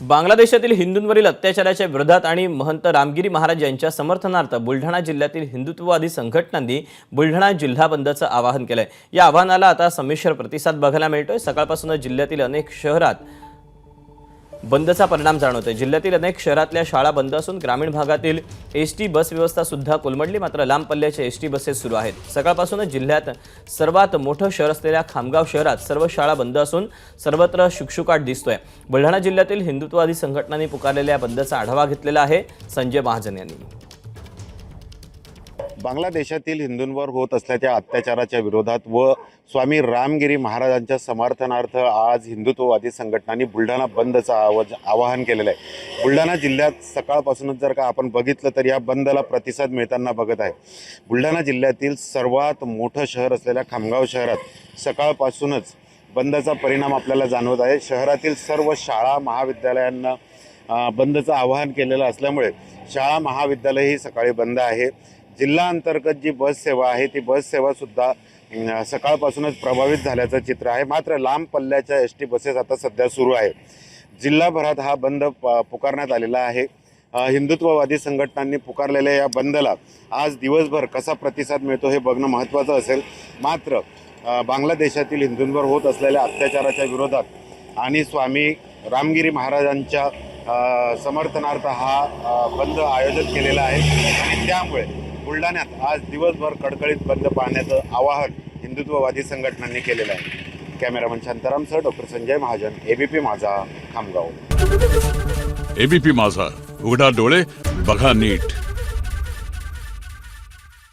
बांगलादेशातील हिंदूंवरील अत्याचाराच्या विरोधात आणि महंत रामगिरी महाराज यांच्या समर्थनार्थ बुलढाणा जिल्ह्यातील हिंदुत्ववादी संघटनांनी बुलढाणा जिल्हा बंदचं आवाहन केलंय. या आवाहनाला आता संमिश्र प्रतिसाद बघायला मिळतोय. सकाळपासूनच जिल्ह्यातील अनेक शहरात बंदचा परिणाम जाणवतोय. जिल्ह्यातील अनेक शहरातल्या शाळा बंद असून ग्रामीण भागातील एस टी बस व्यवस्था सुद्धा कोलमडली. मात्र लांब पल्ल्याच्या एस टी बसेस सुरू आहेत. सकाळपासूनच जिल्ह्यात सर्वात मोठं शहर असलेल्या खामगाव शहरात सर्व शाळा बंद असून सर्वत्र शुकशुकाट दिसतोय. बुलढाणा जिल्ह्यातील हिंदुत्ववादी संघटनांनी पुकारलेल्या बंदचा आढावा घेतलेला आहे संजय महाजन यांनी. बांगलादेशातील हिंदूंवर होत असल्याच्या अत्याचाराच्या विरोधात व स्वामी रामगिरी महाराजांच्या समर्थनार्थ आज हिंदुत्ववादी संघटनांनी बुलढाणा बंदचं आवाज आवाहन केलेलं आहे. बुलढाणा जिल्ह्यात सकाळपासूनच जर का आपण बघितलं तर या बंदला प्रतिसाद मिळताना बघत आहे. बुलढाणा जिल्ह्यातील सर्वात मोठं शहर असलेल्या खामगाव शहरात सकाळपासूनच बंदचा परिणाम आपल्याला जाणवत आहे. शहरातील सर्व शाळा महाविद्यालयांना बंदचं आवाहन केलेलं असल्यामुळे शाळा महाविद्यालय ही सकाळी बंद आहे. जिल्हा अंतर्गत जी बस सेवा आहे ती बस सेवासुद्धा सकाळपासूनच प्रभावित झाल्याचं चित्र आहे. मात्र लांब पल्ल्याच्या एस टी बसेस आता सध्या सुरू आहे जिल्हाभरात हा बंद प- पुकारण्यात आलेला आहे. हिंदुत्ववादी संघटनांनी पुकारलेल्या या बंदला आज दिवसभर कसा प्रतिसाद मिळतो हे बघणं महत्त्वाचं असेल. मात्र बांगलादेशातील हिंदूंवर होत असलेल्या अत्याचाराच्या विरोधात आणि स्वामी रामगिरी महाराजांच्या समर्थनार्थ हा बंद आयोजित केलेला आहे. आणि त्यामुळे बुलढाण्यात आज दिवसभर कडकडीत बंद पाळण्याचं आवाहन हिंदुत्ववादी संघटनांनी केलेलं आहे. Cameraman शांतारामसह doctor Sanjay Mahajan ABP Majha Khamgaon. ABP माझा उघडा डोळे बघा नीट.